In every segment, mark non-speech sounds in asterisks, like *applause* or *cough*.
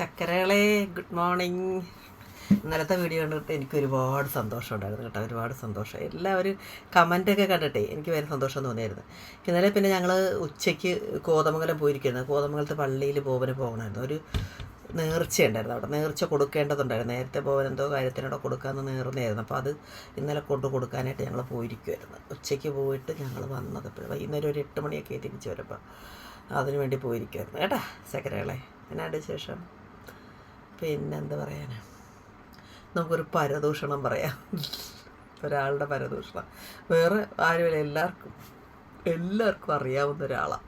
ചക്കരകളെ good morning ഇന്നലത്തെ video കണ്ടിട്ട് എനിക്ക് ഒരുപാട് സന്തോഷം ഉണ്ടായിരുന്നു കേട്ടോ. ഒരുപാട് സന്തോഷം. എല്ലാവരും കമന്റൊക്കെ കണ്ടിട്ടേ എനിക്ക് വേറെ സന്തോഷം തോന്നിയായിരുന്നു. ഇന്നലെ പിന്നെ ഞങ്ങൾ ഉച്ചയ്ക്ക് കോതമംഗലം പോയിരിക്കുന്നത് കോതമംഗലത്തെ പള്ളിയിൽ പോവന് പോകണമായിരുന്നു ഒരു നേർച്ച ഉണ്ടായിരുന്നു അവിടെ. നേർച്ച കൊടുക്കേണ്ടതുണ്ടായിരുന്നു. നേരത്തെ പോകാൻ എന്തോ കാര്യത്തിനോടെ കൊടുക്കാമെന്ന് നേർന്നായിരുന്നു അപ്പോൾ അത് ഇന്നലെ കൊണ്ട് കൊടുക്കാനായിട്ട് ഞങ്ങൾ പോയിരിക്കുമായിരുന്നു ഉച്ചയ്ക്ക് പോയിട്ട് ഞങ്ങൾ വന്നത് ഇപ്പോൾ വൈകുന്നേരം ഒരു എട്ട് മണിയൊക്കെ തിരിച്ച് വരുമ്പോൾ അതിനു വേണ്ടി പോയിരിക്കുമായിരുന്നു കേട്ടാ സെക്രട്ടറികളെ എന്നാണ്ട് ശേഷം പിന്നെന്ത് പറയാനാ? നമുക്കൊരു പരദൂഷണം പറയാം. ഒരാളുടെ പരദൂഷണം. വേറെ ആരുമില്ല എല്ലാവർക്കും എല്ലാവർക്കും അറിയാവുന്ന ഒരാളാണ്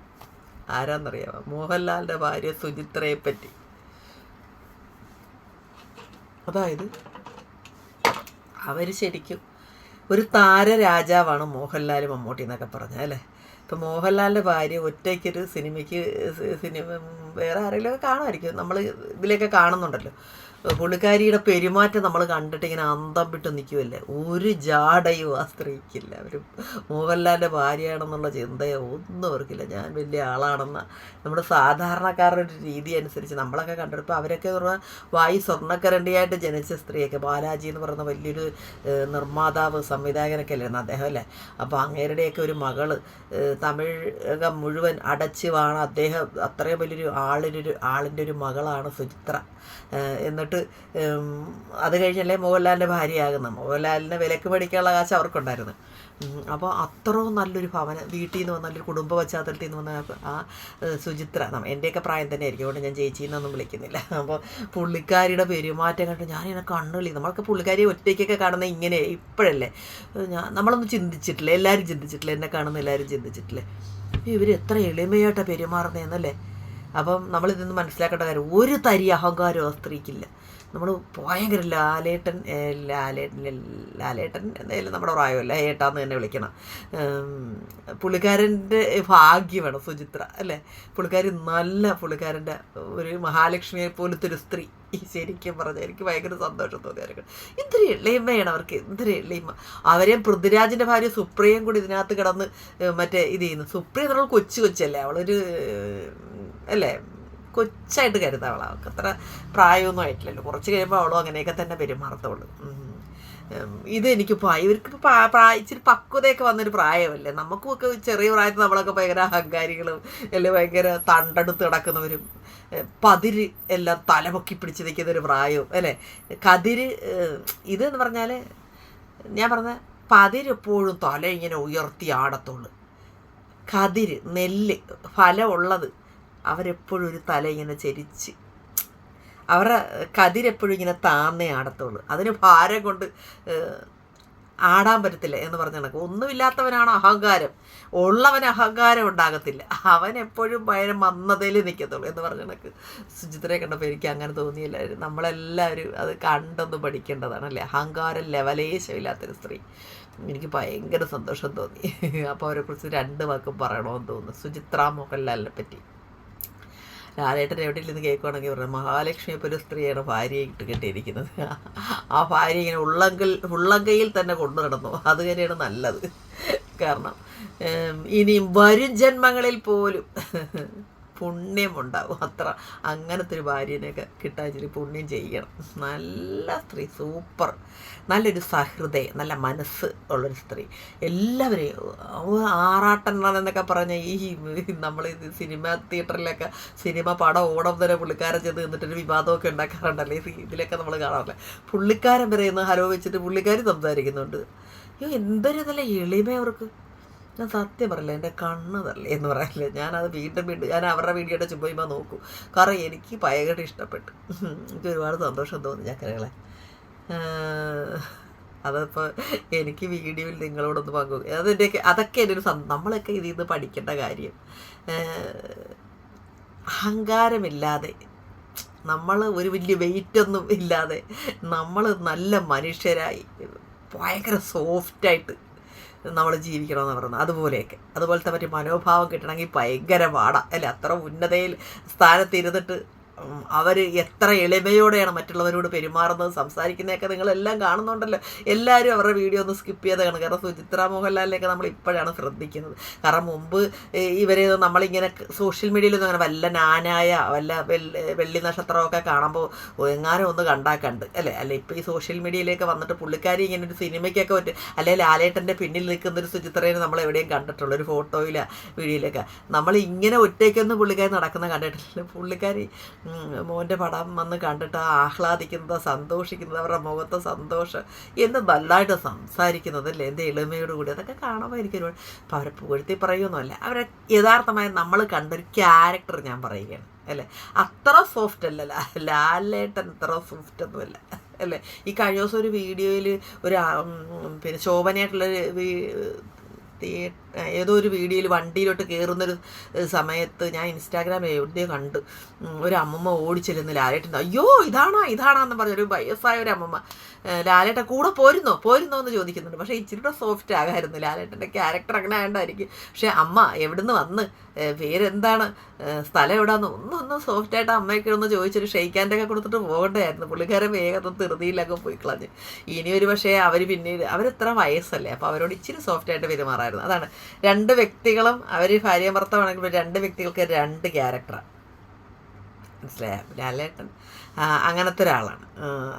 ആരാന്നറിയാമോ മോഹൻലാലിന്റെ ഭാര്യ സുചിത്രയെ പറ്റി. അതായത് അവർ ശരിക്കും ഒരു താരരാജാവാണ് മോഹൻലാൽ മമ്മൂട്ടി എന്നൊക്കെ പറഞ്ഞത് അല്ലേ? ഇപ്പം മോഹൻലാലിന്റെ ഭാര്യ ഒറ്റയ്ക്കൊരു സിനിമയ്ക്ക് സിനിമ വേറെ ആരെങ്കിലുമൊക്കെ കാണുമായിരിക്കും. നമ്മൾ ഇതിലൊക്കെ കാണുന്നുണ്ടല്ലോ. പുള്ളിക്കാരിയുടെ പെരുമാറ്റം നമ്മൾ കണ്ടിട്ട് ഇങ്ങനെ അന്തം വിട്ട് നിൽക്കുമല്ലേ ഒരു ജാടയും ആ സ്ത്രീക്കില്ല. ഒരു മോഹൻലാലിന്റെ ഭാര്യയാണെന്നുള്ള ചിന്തയോ ഒന്നും അവർക്കില്ല. ഞാൻ വലിയ ആളാണെന്ന നമ്മുടെ സാധാരണക്കാരുടെ ഒരു രീതി അനുസരിച്ച് നമ്മളൊക്കെ കണ്ടെടുപ്പോൾ അവരൊക്കെ പറഞ്ഞാൽ വായി സ്വർണക്കരണ്ടിയായിട്ട് ജനിച്ച സ്ത്രീയൊക്കെ. ബാലാജി എന്ന് പറയുന്ന വലിയൊരു നിർമ്മാതാവ് സംവിധായകനൊക്കെ അല്ലായിരുന്നു അദ്ദേഹം അല്ലേ? അപ്പോൾ അങ്ങേരുടെയൊക്കെ ഒരു മകൾ തമിഴകം മുഴുവൻ അടച്ച് വാണ അദ്ദേഹം അത്രയും വലിയൊരു ആളിനൊരു ആളിന്റെ ഒരു മകളാണ് സുചിത്ര. എന്നിട്ട് ഉം, അത് കഴിഞ്ഞല്ലേ മോഹൻലാലിന്റെ ഭാര്യയാകുന്നത്. മോഹൻലാലിനെ വിലക്ക് മേടിക്കാനുള്ള കാശ് അവർക്കുണ്ടായിരുന്നു. അപ്പോൾ അത്രയും നല്ലൊരു ഭവനം വീട്ടിൽ നിന്ന് വന്ന നല്ലൊരു കുടുംബ പശ്ചാത്തലത്തിൽ നിന്ന് വന്ന ആ സുചിത്ര എന്റെയൊക്കെ പ്രായം തന്നെ ആയിരിക്കും അതുകൊണ്ട് ഞാൻ ചേച്ചീന്നൊന്നും വിളിക്കുന്നില്ല. അപ്പോൾ പുള്ളിക്കാരിയുടെ പെരുമാറ്റം കണ്ട് ഞാനിങ്ങനെ കണ്ണുകളി നമ്മളൊക്കെ പുള്ളിക്കാരിയെ ഒറ്റയ്ക്കൊക്കെ കാണുന്ന ഇങ്ങനെ ഇപ്പോഴല്ലേ? ഞാൻ നമ്മളൊന്നും ചിന്തിച്ചിട്ടില്ല. എല്ലാവരും ചിന്തിച്ചിട്ടില്ല. എന്നെ കാണുന്ന എല്ലാവരും ചിന്തിച്ചിട്ടില്ല. ഇവർ എത്ര എളിമയായിട്ടാണ് പെരുമാറുന്നതെന്നല്ലേ അപ്പം നമ്മളിതൊന്ന് മനസ്സിലാക്കേണ്ട കാര്യം ഒരു തരി അഹങ്കാരവും ആ സ്ത്രീക്കില്ല. നമ്മൾ ഭയങ്കര ലാലേട്ടൻ ലാലേട്ടൻ ലാലേട്ടൻ എന്തായാലും നമ്മുടെ പ്രായമല്ല? ഏട്ടാന്ന് തന്നെ വിളിക്കണം. പുള്ളിക്കാരന്റെ ഭാഗ്യമാണ് സുചിത്ര അല്ലേ? പുള്ളിക്കാരി നല്ല പുള്ളിക്കാരന്റെ ഒരു മഹാലക്ഷ്മിയെ പോലത്തെ ഒരു സ്ത്രീ ശരിക്കും പറഞ്ഞാൽ എനിക്ക് ഭയങ്കര സന്തോഷം തോന്നിയായിരിക്കും ഇത്തിരി എളിമയാണ് അവർക്ക് ഇത്തിരി എളിമ അവരെയും പൃഥ്വിരാജിന്റെ ഭാര്യ സുപ്രിയയും കൂടി ഇതിനകത്ത് കിടന്ന് മറ്റേ ഇത് ചെയ്യുന്നു. സുപ്രിയ എന്നുള്ള കൊച്ചു കൊച്ചല്ലേ? അവളൊരു അല്ലേ? കൊച്ചായിട്ട് കരുതാം അവളെ. അവൾക്ക് അത്ര പ്രായമൊന്നും ആയിട്ടില്ലല്ലോ. കുറച്ച് കഴിയുമ്പോൾ അവളും അങ്ങനെയൊക്കെ തന്നെ പെരുമാറത്തുള്ളൂ. ഇത് എനിക്ക് പ്രായം ഇവർക്ക് പ്രായ ഇച്ചിരി പക്വതയൊക്കെ വന്നൊരു പ്രായമല്ലേ? നമുക്കുമൊക്കെ ചെറിയ പ്രായത്തിൽ നമ്മളൊക്കെ ഭയങ്കര അഹങ്കാരികളും അല്ലെങ്കിൽ ഭയങ്കര തണ്ടെടുത്ത് കിടക്കുന്നവരും പതിര് എല്ലാം തലപൊക്കി പിടിച്ച് നിൽക്കുന്ന ഒരു പ്രായവും അല്ലേ? കതിര് ഇതെന്ന് പറഞ്ഞാൽ ഞാൻ പറഞ്ഞ പതിരെപ്പോഴും തല ഇങ്ങനെ ഉയർത്തി ആടത്തുള്ളൂ. കതിര് നെല്ല് ഫലമുള്ളത് അവരെപ്പോഴും ഒരു തല ഇങ്ങനെ ചരിച്ച് അവരുടെ കതിരെപ്പോഴും ഇങ്ങനെ താന്നേ ആടത്തുള്ളൂ. അതിന് ഭാരം കൊണ്ട് ആടാൻ പറ്റത്തില്ല എന്ന് പറഞ്ഞ കണക്ക്. ഒന്നുമില്ലാത്തവനാണ് അഹങ്കാരം. ഉള്ളവന് അഹങ്കാരം ഉണ്ടാകത്തില്ല. അവൻ എപ്പോഴും ഭയങ്കര മന്നതയിൽ നിൽക്കത്തുള്ളൂ എന്ന് പറഞ്ഞ കണക്ക്. സുചിത്രയെ കണ്ടപ്പോൾ എനിക്ക് അങ്ങനെ തോന്നിയില്ലായിരുന്നു. നമ്മളെല്ലാവരും അത് കണ്ടൊന്ന് പഠിക്കേണ്ടതാണ് അല്ലേ? അഹങ്കാരം ലെവലേശമില്ലാത്തൊരു സ്ത്രീ. എനിക്ക് ഭയങ്കര സന്തോഷം തോന്നി. അപ്പോൾ അവരെക്കുറിച്ച് രണ്ട് വാക്കും പറയണമെന്ന് തോന്നുന്നു. സുചിത്ര മോഹൻലാലിനെ പറ്റി. ലാലേട്ടൻ എവിടെയില്ലെന്ന് കേൾക്കുവാണെങ്കിൽ പറഞ്ഞു മഹാലക്ഷ്മിയെ പോലെ സ്ത്രീയാണ് ഭാര്യയെ ഇട്ട് കെട്ടിയിരിക്കുന്നത്. ആ ഭാര്യ ഇങ്ങനെ ഉള്ളങ്കൽ ഉള്ളങ്കയിൽ തന്നെ കൊണ്ടു നടന്നു. അത് തന്നെയാണ് നല്ലത്. കാരണം ഇനിയും വരും ജന്മങ്ങളിൽ പോലും പുണ്യമുണ്ടാവും. അത്ര അങ്ങനത്തെ ഒരു ഭാര്യനെയൊക്കെ കിട്ടാൻ ഇച്ചിരി പുണ്യം ചെയ്യണം. നല്ല സ്ത്രീ സൂപ്പർ. നല്ലൊരു സഹൃദയം നല്ല മനസ്സ് ഉള്ളൊരു സ്ത്രീ. എല്ലാവരെയും എന്നൊക്കെ പറഞ്ഞ ഈ നമ്മൾ സിനിമ തിയേറ്ററിലൊക്കെ സിനിമ പടം ഓടം വരെ പുള്ളിക്കാരൻ ചെന്ന് നിന്നിട്ടൊരു വിവാദമൊക്കെ ഉണ്ടാക്കാറുണ്ടല്ലേ? ഇതിലൊക്കെ നമ്മൾ കാണാറില്ല? പുള്ളിക്കാരൻ വരെ ഇന്ന് ഹലോ വെച്ചിട്ട് പുള്ളിക്കാരി സംസാരിക്കുന്നുണ്ട്. അയ്യോ എന്തൊരു നല്ല എളിമ അവർക്ക്. ഞാൻ സത്യം പറയില്ല എന്റെ കണ്ണ് തരല എന്ന് പറയില്ല. ഞാനത് വീണ്ടും വീണ്ടും ഞാൻ അവരുടെ വീഡിയോയുടെ ചുമ്മാ നോക്കൂ. കാരണം എനിക്ക് ഭയങ്കര ഇഷ്ടപ്പെട്ടു. എനിക്ക് ഒരുപാട് സന്തോഷം തോന്നി ചക്കരകളെ അതപ്പോൾ എനിക്ക് വീഡിയോയിൽ നിങ്ങളോടൊന്ന് പങ്കുവെക്കും അതെന്റെ അതൊക്കെ എന്റെ ഒരു നമ്മളൊക്കെ ഇതിൽ നിന്ന് പഠിക്കേണ്ട കാര്യം. അഹങ്കാരമില്ലാതെ നമ്മൾ ഒരു വലിയ വെയിറ്റൊന്നും ഇല്ലാതെ നമ്മൾ നല്ല മനുഷ്യരായി ഭയങ്കര സോഫ്റ്റായിട്ട് നമ്മൾ ജീവിക്കണമെന്ന് പറയുന്നത്. അതുപോലെയൊക്കെ. അതുപോലത്തെ മറ്റു മനോഭാവം കിട്ടണമെങ്കിൽ ഭയങ്കര പാടാണ് അല്ലെ? അത്ര ഉന്നതയിൽ സ്ഥാനത്ത് ഇരുന്നിട്ട് അവർ എത്ര എളിമയോടെയാണ് മറ്റുള്ളവരോട് പെരുമാറുന്നത് സംസാരിക്കുന്നതൊക്കെ നിങ്ങളെല്ലാം കാണുന്നുണ്ടല്ലോ. എല്ലാവരും അവരുടെ വീഡിയോ ഒന്ന് സ്കിപ്പ് ചെയ്ത് കാണും കാരണം സുചിത്ര മോഹൻലാലിനെയൊക്കെ നമ്മൾ ഇപ്പോഴാണ് ശ്രദ്ധിക്കുന്നത്. കാരണം മുമ്പ് ഇവരെ നമ്മളിങ്ങനെ സോഷ്യൽ മീഡിയയിലൊന്നും അങ്ങനെ വല്ല നാനായ വല്ല വെള്ളി നക്ഷത്രമൊക്കെ കാണുമ്പോൾ എങ്ങാനും ഒന്ന് കണ്ടാൽ കണ്ട്. അല്ലേ? അല്ലെ? ഇപ്പോൾ ഈ സോഷ്യൽ മീഡിയയിലേക്ക് വന്നിട്ട് പുള്ളിക്കാരി ഇങ്ങനെ ഒരു സിനിമയ്ക്കൊക്കെ പറ്റും അല്ലെങ്കിൽ ലാലേട്ടന്റെ പിന്നിൽ നിൽക്കുന്ന ഒരു സുചിത്രയെ നമ്മൾ എവിടെയും കണ്ടിട്ടുള്ള. ഒരു ഫോട്ടോയിലോ വീഡിയോയിലൊക്കെ നമ്മൾ ഇങ്ങനെ ഒറ്റയ്ക്കൊന്നും പുള്ളിക്കാരി നടക്കുന്ന കണ്ടിട്ടില്ല. പുള്ളിക്കാരി മോന്റെ പടം വന്ന് കണ്ടിട്ട് ആഹ്ലാദിക്കുന്നത് സന്തോഷിക്കുന്നത് അവരുടെ മുഖത്തെ സന്തോഷം എന്ന് നല്ലതായിട്ട് സംസാരിക്കുന്നത് അല്ലേ? എന്ത് എളിമയോട് കൂടി. അതൊക്കെ കാണുമ്പോൾ ഒരുപാട് അപ്പോൾ അവരെ പുകഴ്ത്തി പറയുമെന്നല്ല അവരെ യഥാർത്ഥമായി നമ്മൾ കണ്ടൊരു ക്യാരക്ടർ ഞാൻ പറയുകയാണ് അല്ലേ? അത്ര സോഫ്റ്റ് അല്ല. ലാലേട്ടൻ അത്ര സോഫ്റ്റ് ഒന്നുമല്ല അല്ലേ? ഈ കഴിഞ്ഞ ദിവസം ഒരു വീഡിയോയിൽ ഒരു പിന്നെ ശോഭനയായിട്ടുള്ളൊരു ഏതോ ഒരു വീഡിയോയിൽ വണ്ടിയിലോട്ട് കയറുന്നൊരു സമയത്ത് ഞാൻ ഇൻസ്റ്റാഗ്രാമിൽ എവിടെയോ കണ്ട് ഒരു അമ്മമ്മ ഓടിച്ചെല്ലുന്ന ലാലേട്ടൻ. അയ്യോ ഇതാണോ ഇതാണോ എന്ന് പറഞ്ഞൊരു വയസ്സായ ഒരു അമ്മമ്മ. ലാലേട്ടൻ കൂടെ പോരുന്നോ? പോരുന്നോ എന്ന് ചോദിക്കുന്നുണ്ട്. പക്ഷേ ഇച്ചിരി സോഫ്റ്റ് ആകായിരുന്നു ലാലേട്ടന്റെ ക്യാരക്ടർ അങ്ങനെ ആയതുകൊണ്ടായിരിക്കും പക്ഷേ അമ്മ എവിടുന്ന് വന്ന് പേരെന്താണ് സ്ഥലം എവിടെയാന്ന് ഒന്നും ഒന്നും സോഫ്റ്റായിട്ട് അമ്മയൊക്കെ ഒന്ന് ചോദിച്ചൊരു ഷെയ്ക്കാന്റെ ഒക്കെ കൊടുത്തിട്ട് പോകണ്ടായിരുന്നു. പുള്ളിക്കാരൻ വേഗം ധൃതിയിലൊക്കെ പോയി കളഞ്ഞ്. ഇനി ഒരു പക്ഷേ അവർ പിന്നീട് അവരെത്ര വയസ്സല്ലേ? അപ്പോൾ അവരോട് ഇച്ചിരി സോഫ്റ്റായിട്ട് പെരുമാറായിരുന്നു അതാണ്. രണ്ട് വ്യക്തികളും അവർ ഭാര്യ ഭർത്താവാണെങ്കിൽ രണ്ട് വ്യക്തികൾക്ക് രണ്ട് ക്യാരക്ടറാണ് മനസ്സിലായ? ലാലേട്ടൻ അങ്ങനത്തെ ഒരാളാണ്.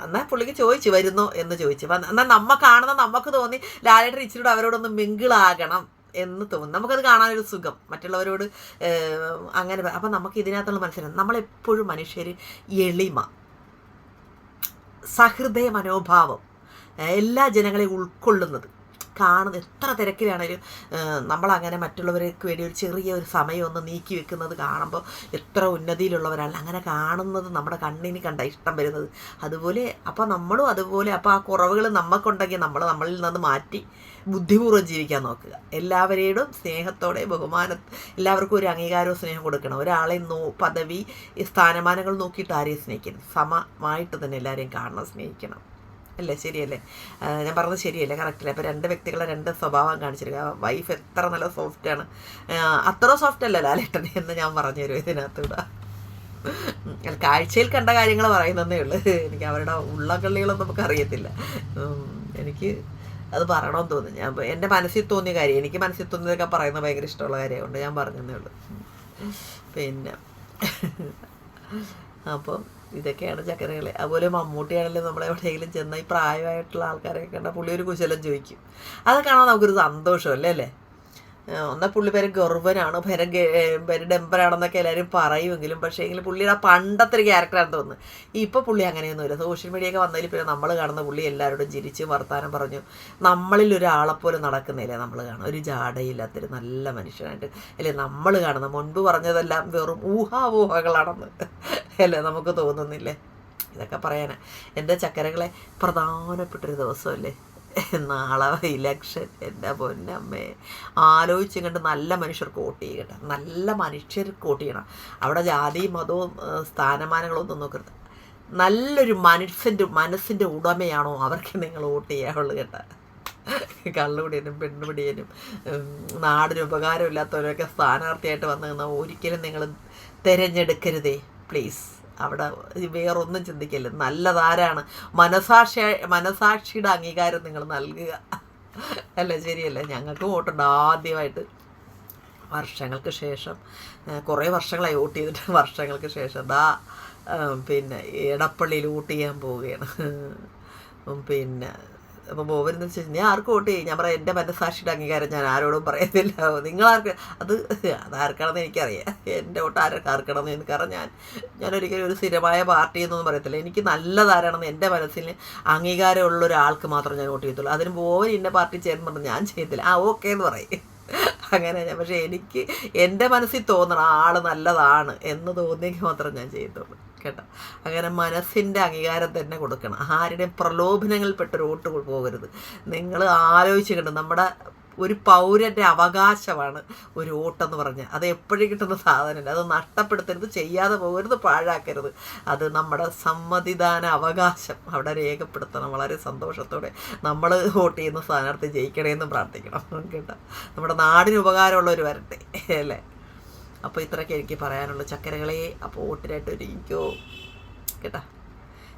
എന്നാൽ പുള്ളിക്ക് ചോദിച്ചു വരുന്നോ എന്ന് ചോദിച്ചു. എന്നാൽ നമ്മ കാണുന്ന നമുക്ക് തോന്നി ലാലേട്ടൻ ഇച്ചിരി അവരോടൊന്ന് മിങ്കിളാകണം എന്ന് തോന്നും. നമുക്കത് കാണാനൊരു സുഖം. മറ്റുള്ളവരോട് അങ്ങനെ അപ്പം നമുക്ക് ഇതിനകത്തുള്ള മനസ്സിലാവും നമ്മളെപ്പോഴും മനുഷ്യർ എളിമ സഹൃദയ മനോഭാവം എല്ലാ ജനങ്ങളെയും ഉൾക്കൊള്ളുന്നത് കാണുന്നത് എത്ര തിരക്കിലാണേലും നമ്മളങ്ങനെ മറ്റുള്ളവർക്ക് വേണ്ടി ഒരു ചെറിയ ഒരു സമയം ഒന്ന് നീക്കി വെക്കുന്നത് കാണുമ്പോൾ എത്ര ഉന്നതിയിലുള്ളവരാണ്. അങ്ങനെ കാണുന്നത് നമ്മുടെ കണ്ണിന് കണ്ട ഇഷ്ടം വരുന്നത്. അതുപോലെ അപ്പോൾ നമ്മളും അതുപോലെ അപ്പോൾ ആ കുറവുകൾ നമുക്കുണ്ടെങ്കിൽ നമ്മൾ നമ്മളിൽ നിന്ന് മാറ്റി ബുദ്ധിപൂർവം ജീവിക്കാൻ നോക്കുക. എല്ലാവരെയും സ്നേഹത്തോടെ ബഹുമാന എല്ലാവർക്കും ഒരു അംഗീകാരവും സ്നേഹം കൊടുക്കണം. ഒരാളെ നോ പദവി സ്ഥാനമാനങ്ങൾ നോക്കിയിട്ട് ആരെയും സ്നേഹിക്കണം സമമായിട്ട് തന്നെ എല്ലാവരെയും കാണണം സ്നേഹിക്കണം. അല്ലേ? ശരിയല്ലേ? ഞാൻ പറഞ്ഞത് ശരിയല്ലേ? കറക്റ്റല്ലേ അപ്പോൾ രണ്ട് വ്യക്തികളെ രണ്ട് സ്വഭാവം കാണിച്ചിരിക്കുക. വൈഫ് എത്ര നല്ല സോഫ്റ്റാണ് അത്ര സോഫ്റ്റ് അല്ല ലാലേട്ടൻ എന്ന് ഞാൻ പറഞ്ഞു തരും ഇതിനകത്തൂടെ കാഴ്ചയിൽ കണ്ട കാര്യങ്ങൾ പറയുന്നതേ ഉള്ളൂ. എനിക്ക് അവരുടെ ഉള്ളക്കള്ളികളൊന്നും നമുക്ക് അറിയത്തില്ല. എനിക്ക് അത് പറയണമെന്ന് തോന്നുന്നു. ഞാൻ എന്റെ മനസ്സിൽ തോന്നിയ കാര്യം എനിക്ക് മനസ്സിൽ തോന്നിയതൊക്കെ പറയുന്നത് ഭയങ്കര ഇഷ്ടമുള്ള കാര്യമുണ്ട് ഞാൻ പറഞ്ഞതേ ഉള്ളൂ. പിന്നെ. അപ്പം ഇതൊക്കെയാണ് ചക്കരകൾ അതുപോലെ മമ്മൂട്ടിയാണെങ്കിലും നമ്മൾ എവിടെയെങ്കിലും ചെന്ന ഈ പ്രായമായിട്ടുള്ള ആൾക്കാരെയൊക്കെ കണ്ടാൽ പുള്ളി ഒരു കുശലം ചോദിക്കും. അത് കാണാൻ നമുക്കൊരു സന്തോഷമല്ലേ അല്ലേ? എന്നാൽ പുള്ളി പേര് ഗർവനാണ് പേര് പേര് ഡെമ്പറാണെന്നൊക്കെ എല്ലാവരും പറയുമെങ്കിലും പക്ഷേ എങ്കിൽ പുള്ളിയുടെ പണ്ടത്തെ ഒരു ക്യാരക്ടറാണെന്ന് തോന്നുന്നു. ഇപ്പോൾ പുള്ളി അങ്ങനെയൊന്നുമില്ല സോഷ്യൽ മീഡിയ ഒക്കെ വന്നതിൽ പിന്നെ നമ്മൾ കാണുന്ന പുള്ളി എല്ലാവരോടും ചിരിച്ച് വർത്താനം പറഞ്ഞു നമ്മളിൽ ഒരാളെപ്പോലെ നടക്കുന്നില്ലേ നമ്മൾ കാണും. ഒരു ജാടയില്ലാത്തൊരു നല്ല മനുഷ്യനായിട്ട്. അല്ലേ നമ്മൾ കാണുന്ന മുൻപ് പറഞ്ഞതെല്ലാം വെറും ഊഹാവൂഹകളാണെന്ന് അല്ലേ നമുക്ക് തോന്നുന്നില്ലേ? ഇതൊക്കെ പറയാനാണ് എന്റെ ചക്കരകളെ പ്രധാനപ്പെട്ടൊരു ദിവസമല്ലേ? നാളെ ഇലക്ഷൻ എന്റെ പൊന്നമ്മേ. ആലോചിച്ചും കണ്ട് നല്ല മനുഷ്യർക്ക് വോട്ട് ചെയ്യട്ടെ. നല്ല മനുഷ്യർക്ക് വോട്ട് ചെയ്യണം. അവിടെ ജാതിയും മതവും സ്ഥാനമാനങ്ങളൊന്നും നോക്കരുത്. നല്ലൊരു മനുഷ്യന്റെ മനസ്സിന്റെ ഉടമയാണോ അവർക്ക് നിങ്ങൾ വോട്ട് ചെയ്യാവുള്ളൂ കേട്ടോ. കള്ളുപിടിയനും പെണ്ണുപിടിയനും നാടിന് ഉപകാരമില്ലാത്തവരൊക്കെ സ്ഥാനാർത്ഥിയായിട്ട് വന്നു നിന്നാൽ ഒരിക്കലും നിങ്ങൾ തിരഞ്ഞെടുക്കരുതേ. പ്ലീസ് അവിടെ വേറൊന്നും ചിന്തിക്കല്ല? നല്ലതാരാണ്? മനസാക്ഷി മനസാക്ഷിയുടെ അംഗീകാരം നിങ്ങൾ നൽകുക. അല്ല? ശരിയല്ല? ഞങ്ങൾക്ക് വോട്ടുണ്ട് ആദ്യമായിട്ട് വർഷങ്ങൾക്ക് ശേഷം. കുറേ വർഷങ്ങളായി വോട്ട് ചെയ്തിട്ട് *laughs* വർഷങ്ങൾക്ക് ശേഷം. ദാ പിന്നെ എടപ്പള്ളിയിൽ വോട്ട് ചെയ്യാൻ പോവുകയാണ്. പിന്നെ അപ്പോൾ ബോബനെന്ന് വെച്ചാൽ ഞാൻ ആർക്ക് വോട്ട് ചെയ്യും? ഞാൻ പറയാം എന്റെ മനസ്സാക്ഷിയുടെ അംഗീകാരം ഞാൻ ആരോടും പറയുന്നില്ല. നിങ്ങളാർക്ക് അത് അതാർക്കണമെന്ന് എനിക്കറിയാം. എന്റെ വോട്ട് ആരൊക്കെ ആർക്കണമെന്ന് എനിക്ക് കാരണം ഞാൻ ഞാനൊരിക്കലും ഒരു സ്ഥിരമായ പാർട്ടി എന്നൊന്നും പറയത്തില്ല. എനിക്ക് നല്ലതാരാണെന്ന് എന്റെ മനസ്സിൽ അംഗീകാരമുള്ള ഒരാൾക്ക് മാത്രം ഞാൻ വോട്ട് ചെയ്യത്തുള്ളൂ. അതിന് ബോബൻ ഇന്ന പാർട്ടി ചേർന്ന് ഞാൻ ചെയ്യത്തില്ല. ആ ഓക്കെ എന്ന് പറയും. അങ്ങനെ ഞാൻ പക്ഷേ എനിക്ക് എന്റെ മനസ്സിൽ തോന്നണം ആൾ നല്ലതാണ് എന്ന് തോന്നിയെങ്കിൽ മാത്രം ഞാൻ ചെയ്യത്തുള്ളൂ. കേട്ടോ. അങ്ങനെ മനസ്സിന്റെ അംഗീകാരം തന്നെ കൊടുക്കണം. ആരുടെയും പ്രലോഭനങ്ങളിൽപ്പെട്ടൊരു വോട്ട് പോകരുത്. നിങ്ങൾ ആലോചിച്ച് കണ്ട് നമ്മുടെ ഒരു പൗരന്റെ അവകാശമാണ് ഒരു വോട്ടെന്ന് പറഞ്ഞാൽ. അത് എപ്പോഴും കിട്ടുന്ന സാധനമല്ല. അത് നഷ്ടപ്പെടുത്തരുത് ചെയ്യാതെ പോകരുത് പാഴാക്കരുത്. അത് നമ്മുടെ സമ്മതിദാന അവകാശം. അവിടെ രേഖപ്പെടുത്തണം. വളരെ സന്തോഷത്തോടെ നമ്മൾ വോട്ട് ചെയ്യുന്ന സ്ഥാനാർത്ഥി ജയിക്കണേന്ന് പ്രാർത്ഥിക്കണം. കേട്ടോ. നമ്മുടെ നാടിന് ഉപകാരമുള്ളവർ വരട്ടെ. അല്ലേ? അപ്പോൾ ഇത്രയൊക്കെ എനിക്ക് പറയാനുള്ളൂ. ചക്കരകളെ അപ്പോൾ ഓട്ടിനായിട്ട് ഒരുങ്ങിക്കോ. കേട്ടാ?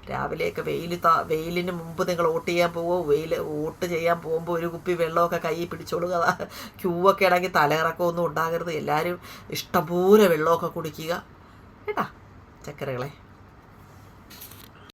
രാവിലെയൊക്കെ വെയിൽ താ വെയിലിന് മുമ്പ് നിങ്ങൾ വോട്ട് ചെയ്യാൻ പോവോ? വെയിൽ വോട്ട് ചെയ്യാൻ പോകുമ്പോൾ ഒരു കുപ്പി വെള്ളമൊക്കെ കയ്യിൽ പിടിച്ചോളുക ക്യൂ ഒക്കെ ഇടങ്ങി തലയിറക്കമൊന്നും ഉണ്ടാകരുത്. എല്ലാവരും ഇഷ്ടംപോലെ വെള്ളമൊക്കെ കുടിക്കുക. കേട്ടാ? ചക്കരകളെ.